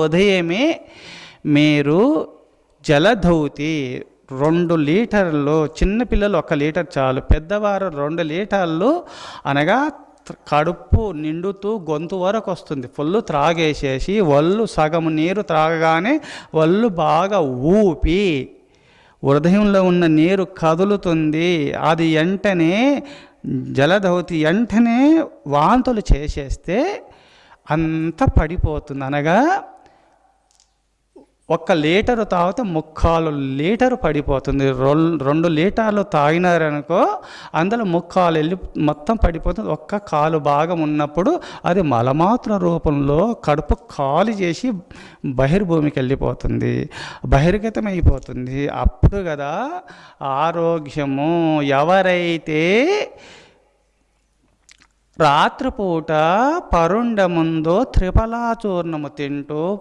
ఉదయమే మీరు జలధౌతి రెండు లీటర్లు చిన్నపిల్లలు ఒక లీటర్ చాలు పెద్దవారు రెండు లీటర్లు అనగా కడుపు నిండుతూ గొంతు వరకు వస్తుంది. ఫుల్ త్రాగేసేసి ఒళ్ళు సగం నీరు త్రాగగానే ఒళ్ళు బాగా ఊపి హృదయంలో ఉన్న నీరు కదులుతుంది. అది వెంటనే జలధౌతి వెంటనే వాంతులు చేసేస్తే అంత పడిపోతుంది. అనగా ఒక్క లీటరు తాగితే ముక్కాలు లీటరు పడిపోతుంది. రెండు లీటర్లు తాగినారనుకో అందులో ముక్కాలు వెళ్ళి మొత్తం పడిపోతుంది. ఒక్క కాలు భాగం ఉన్నప్పుడు అది మలమాత్ర రూపంలో కడుపు ఖాళీ చేసి బహిర్భూమికి వెళ్ళిపోతుంది. బహిర్గతం అయిపోతుంది అప్పుడు కదా ఆరోగ్యము. ఎవరైతే రాత్రిపూట పరుండ ముందు త్రిఫలాచూర్ణము తింటూ